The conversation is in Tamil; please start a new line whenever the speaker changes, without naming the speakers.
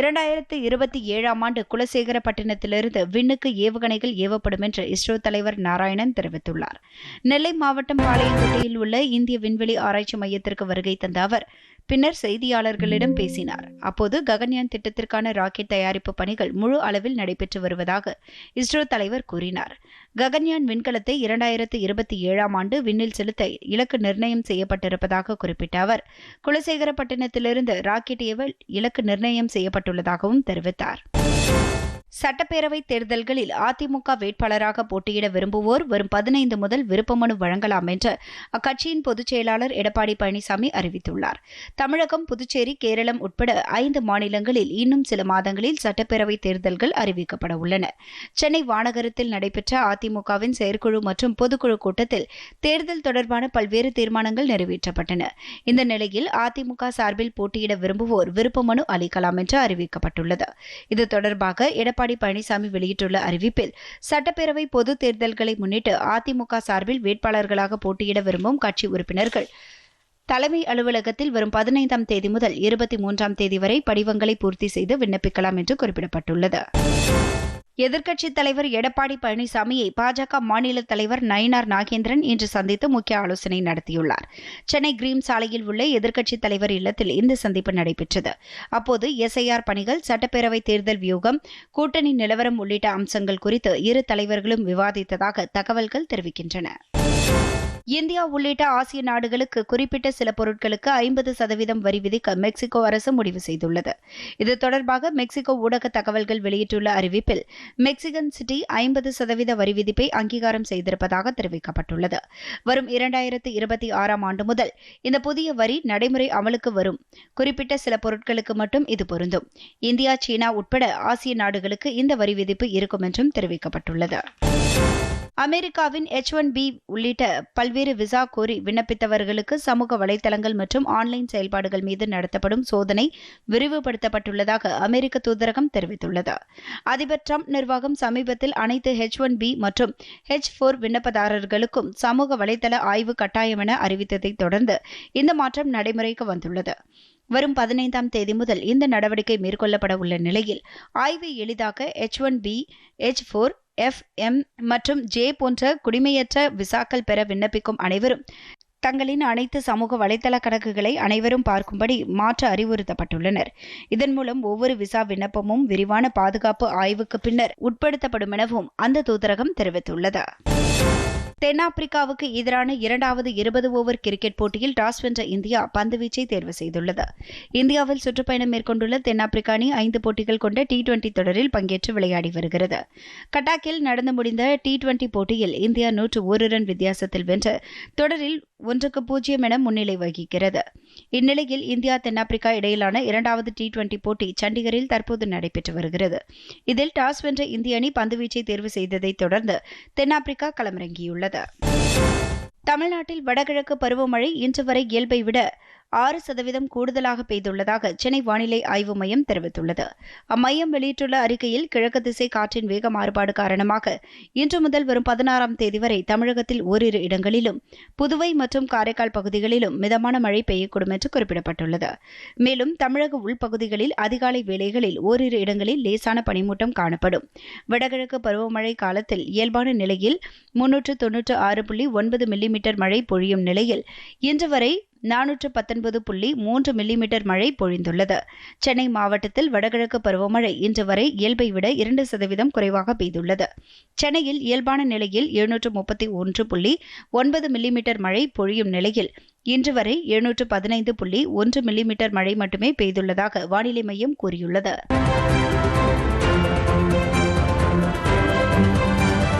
இரண்டாயிரத்தி இருபத்தி ஏழாம் ஆண்டு குலசேகரப்பட்டினத்திலிருந்து விண்ணுக்கு ஏவுகணைகள் ஏவப்படும் என்று இஸ்ரோ தலைவர் நாராயணன் தெரிவித்துள்ளார் நெல்லை மாவட்டம் பாளையங்கோட்டையில் உள்ள இந்திய விண்வெளி ஆராய்ச்சி மையத்திற்கு வருகை தந்த அவர் பின்னர் செய்தியாளர்களிடம் பேசினார் அப்போது ககன்யான் திட்டத்திற்கான ராக்கெட் தயாரிப்பு பணிகள் முழு அளவில் நடைபெற்று வருவதாக இஸ்ரோ தலைவர் கூறினார் ககன்யான் விண்கலத்தை இரண்டாயிரத்து இருபத்தி ஏழாம் ஆண்டு விண்ணில் செலுத்த இலக்கு நிர்ணயம் செய்யப்பட்டிருப்பதாக குறிப்பிட்ட அவர் குலசேகரப்பட்டினத்திலிருந்து ராக்கெட் ஏவல் இலக்கு நிர்ணயம் செய்யப்பட்டுள்ளதாகவும் தெரிவித்தார் சட்டப்பேரவை தேர்தல்களில் அதிமுக வேட்பாளராக போட்டியிட விரும்புவோர் வரும் பதினைந்து முதல் விருப்பமனு வழங்கலாம் என்று அக்கட்சியின் பொதுச் செயலாளர் எடப்பாடி பழனிசாமி அறிவித்துள்ளார் தமிழகம் புதுச்சேரி கேரளம் உட்பட ஐந்து மாநிலங்களில் இன்னும் சில மாதங்களில் சட்டப்பேரவை தேர்தல்கள் அறிவிக்கப்பட உள்ளன சென்னை வானகரத்தில் நடைபெற்ற அதிமுகவின் செயற்குழு மற்றும் பொதுக்குழு கூட்டத்தில் தேர்தல் தொடர்பான பல்வேறு தீர்மானங்கள் நிறைவேற்றப்பட்டன இந்த நிலையில் அதிமுக சார்பில் போட்டியிட விரும்புவோர் விருப்பமனு அளிக்கலாம் என்று அறிவிக்கப்பட்டுள்ளது இது தொடர்பாக எடப்பாடி எடப்பாடி பழனிசாமி வெளியிட்டுள்ள அறிவிப்பில் சட்டப்பேரவை பொது தேர்தல்களை முன்னிட்டு அதிமுக சார்பில் வேட்பாளர்களாக போட்டியிட விரும்பும் கட்சி உறுப்பினர்கள் தலைமை அலுவலகத்தில் வரும் பதினைந்தாம் தேதி முதல் இருபத்தி மூன்றாம் தேதி வரை படிவங்களை பூர்த்தி செய்து விண்ணப்பிக்கலாம் என்று குறிப்பிடப்பட்டுள்ளது எதிர்க்கட்சித் தலைவர் எடப்பாடி பழனிசாமியை பாஜக மாநில தலைவர் நயினார் நாகேந்திரன் இன்று சந்தித்து முக்கிய ஆலோசனை நடத்தியுள்ளார் சென்னை கிரீம் சாலையில் உள்ள எதிர்க்கட்சித் தலைவர் இல்லத்தில் இந்த சந்திப்பு நடைபெற்றது அப்போது எஸ்ஐஆர் பணிகள் சட்டப்பேரவை தேர்தல் வியூகம் கூட்டணி நிலவரம் உள்ளிட்ட அம்சங்கள் குறித்து இரு தலைவர்களும் விவாதித்ததாக தகவல்கள் தெரிவிக்கின்றன இந்தியா உள்ளிட்ட ஆசிய நாடுகளுக்கு குறிப்பிட்ட சில பொருட்களுக்கு ஐம்பது சதவீதம் வரி விதிக்க மெக்சிகோ அரசு முடிவு செய்துள்ளது இது தொடர்பாக மெக்சிகோ ஊடக தகவல்கள் வெளியிட்டுள்ள அறிவிப்பில் மெக்சிகன் சிட்டி ஐம்பது சதவீத வரி விதிப்பை அங்கீகாரம் செய்திருப்பதாக தெரிவிக்கப்பட்டுள்ளது வரும் இரண்டாயிரத்து இருபத்தி ஆறாம் ஆண்டு முதல் இந்த புதிய வரி நடைமுறை அமலுக்கு வரும் குறிப்பிட்ட சில பொருட்களுக்கு மட்டும் இது பொருந்தும் இந்தியா சீனா உட்பட ஆசிய நாடுகளுக்கு இந்த வரி விதிப்பு இருக்கும் என்றும் தெரிவிக்கப்பட்டுள்ளது அமெரிக்காவின் எச் ஒன் பி உள்ளிட்ட பல்வேறு விசா கோரி விண்ணப்பித்தவர்களுக்கு சமூக வலைதளங்கள் மற்றும் ஆன்லைன் செயல்பாடுகள் மீது நடத்தப்படும் சோதனை விரிவுபடுத்தப்பட்டுள்ளதாக அமெரிக்க தூதரகம் தெரிவித்துள்ளது அதிபர் ட்ரம்ப் நிர்வாகம் சமீபத்தில் அனைத்து ஹெச் ஒன் பி மற்றும் ஹெச் போர் விண்ணப்பதாரர்களுக்கும் சமூக வலைதள ஆய்வு கட்டாயம் என அறிவித்ததை தொடர்ந்து இந்த மாற்றம் நடைமுறைக்கு வந்துள்ளது வரும் பதினைந்தாம் தேதி முதல் இந்த நடவடிக்கை மேற்கொள்ளப்பட உள்ள நிலையில் ஆய்வை எளிதாக்க H one B H four F M மற்றும் ஜே போன்ற குடிமையற்ற விசாக்கள் பெற விண்ணப்பிக்கும் அனைவரும் தங்களின் அனைத்து சமூக வலைதள கணக்குகளை அனைவரும் பார்க்கும்படி மாற்ற அறிவுறுத்தப்பட்டுள்ளனர் இதன் மூலம் ஒவ்வொரு விசா விண்ணப்பமும் விரிவான பாதுகாப்பு ஆய்வுக்கு பின்னர் உட்படுத்தப்படும் எனவும் அந்த தூதரகம் தெரிவித்துள்ளது தென்னாப்பிரிக்காவுக்கு எதிரான இரண்டாவது இருபது ஓவர் கிரிக்கெட் போட்டியில் டாஸ் வென்ற இந்தியா பந்துவீச்சை தேர்வு செய்துள்ளது இந்தியாவில் சுற்றுப்பயணம் மேற்கொண்டுள்ள தென்னாப்பிரிக்கா அணி ஐந்து போட்டிகள் கொண்ட டி டுவெண்டி தொடரில் பங்கேற்று விளையாடி வருகிறது கட்டாக்கில் நடந்து முடிந்த டி டுவெண்டி போட்டியில் இந்தியா நூற்று ஒரு ரன் வித்தியாசத்தில் வென்று தொடரில் ஒன்றுக்கு பூஜ்ஜியம் என முன்னிலை வகிக்கிறது இந்நிலையில் இந்தியா தென்னாப்பிரிக்கா இடையிலான இரண்டாவது டி டுவெண்டி போட்டி சண்டிகரில் தற்போது நடைபெற்று வருகிறது இதில் டாஸ் வென்ற இந்திய அணி பந்துவீச்சை தேர்வு செய்ததைத் தொடர்ந்து தென்னாப்பிரிக்கா களமிறங்கியுள்ளது தமிழ்நாட்டில் வடகிழக்கு பருவமழை இன்று வரை இயல்பை விட ஆறு சதவீதம் கூடுதலாக பெய்துள்ளதாக சென்னை வானிலை ஆய்வு மையம் தெரிவித்துள்ளது அம்மையம் வெளியிட்டுள்ள அறிக்கையில் கிழக்கு திசை காற்றின் வேக மாறுபாடு காரணமாக இன்று முதல் வரும் பதினாறாம் தேதி வரை தமிழகத்தில் ஓரிரு இடங்களிலும் புதுவை மற்றும் காரைக்கால் பகுதிகளிலும் மிதமான மழை பெய்யக்கூடும் என்று குறிப்பிடப்பட்டுள்ளது மேலும் தமிழக உள்பகுதிகளில் அதிகாலை வேளைகளில் ஓரிரு இடங்களில் லேசான பனிமூட்டம் காணப்படும் வடகிழக்கு பருவமழை காலத்தில் இயல்பான நிலையில் முன்னூற்று தொன்னூற்று ஆறு புள்ளி ஒன்பது மில்லிமீட்டர் மழை பொழியும் நிலையில் இன்று வரை நானூற்று பத்தொன்பது புள்ளி மூன்று மில்லிமீட்டர் மழை பொழிந்துள்ளது சென்னை மாவட்டத்தில் வடகிழக்கு பருவமழை இன்று வரை இயல்பை விட இரண்டு சதவீதம் குறைவாக பெய்துள்ளது சென்னையில் இயல்பான நிலையில் எழுநூற்று முப்பத்தி ஒன்று புள்ளி ஒன்பது மில்லிமீட்டர் மழை பொழியும் நிலையில் இன்று வரை எழுநூற்று பதினைந்து புள்ளி ஒன்று மில்லிமீட்டர் மழை மட்டுமே பெய்துள்ளதாக வானிலை மையம் கூறியுள்ளது